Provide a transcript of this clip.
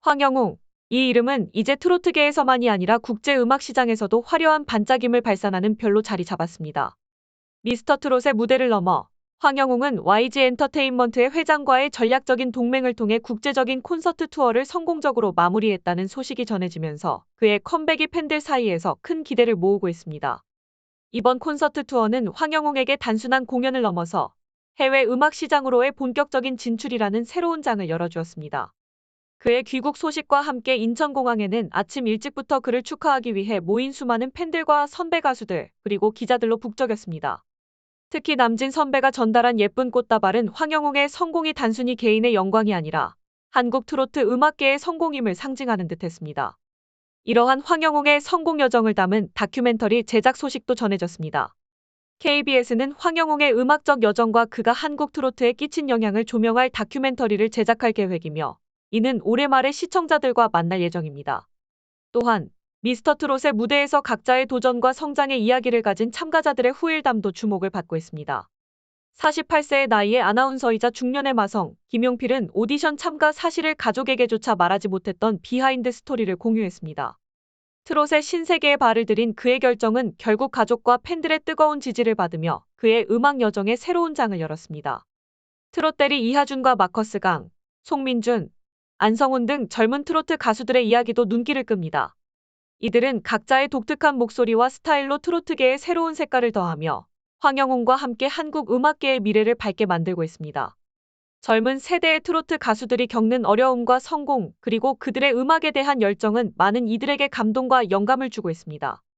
황영웅. 이 이름은 이제 트로트계에서만이 아니라 국제 음악 시장에서도 화려한 반짝임을 발산하는 별로 자리 잡았습니다. 미스터 트롯의 무대를 넘어 황영웅은 YG 엔터테인먼트의 회장과의 전략적인 동맹을 통해 국제적인 콘서트 투어를 성공적으로 마무리했다는 소식이 전해지면서 그의 컴백이 팬들 사이에서 큰 기대를 모으고 있습니다. 이번 콘서트 투어는 황영웅에게 단순한 공연을 넘어서 해외 음악 시장으로의 본격적인 진출이라는 새로운 장을 열어주었습니다. 그의 귀국 소식과 함께 인천공항에는 아침 일찍부터 그를 축하하기 위해 모인 수많은 팬들과 선배 가수들, 그리고 기자들로 북적였습니다. 특히 남진 선배가 전달한 예쁜 꽃다발은 황영웅의 성공이 단순히 개인의 영광이 아니라 한국 트로트 음악계의 성공임을 상징하는 듯 했습니다. 이러한 황영웅의 성공 여정을 담은 다큐멘터리 제작 소식도 전해졌습니다. KBS는 황영웅의 음악적 여정과 그가 한국 트로트에 끼친 영향을 조명할 다큐멘터리를 제작할 계획이며 이는 올해 말에 시청자들과 만날 예정입니다. 또한 미스터 트롯의 무대에서 각자의 도전과 성장의 이야기를 가진 참가자들의 후일담도 주목을 받고 있습니다. 48세의 나이에 아나운서이자 중년의 마성, 김용필은 오디션 참가 사실을 가족에게조차 말하지 못했던 비하인드 스토리를 공유했습니다. 트롯의 신세계에 발을 들인 그의 결정은 결국 가족과 팬들의 뜨거운 지지를 받으며 그의 음악 여정에 새로운 장을 열었습니다. 트롯 대리 이하준과 마커스 강, 송민준, 안성훈 등 젊은 트로트 가수들의 이야기도 눈길을 끕니다. 이들은 각자의 독특한 목소리와 스타일로 트로트계에 새로운 색깔을 더하며 황영웅과 함께 한국 음악계의 미래를 밝게 만들고 있습니다. 젊은 세대의 트로트 가수들이 겪는 어려움과 성공, 그리고 그들의 음악에 대한 열정은 많은 이들에게 감동과 영감을 주고 있습니다.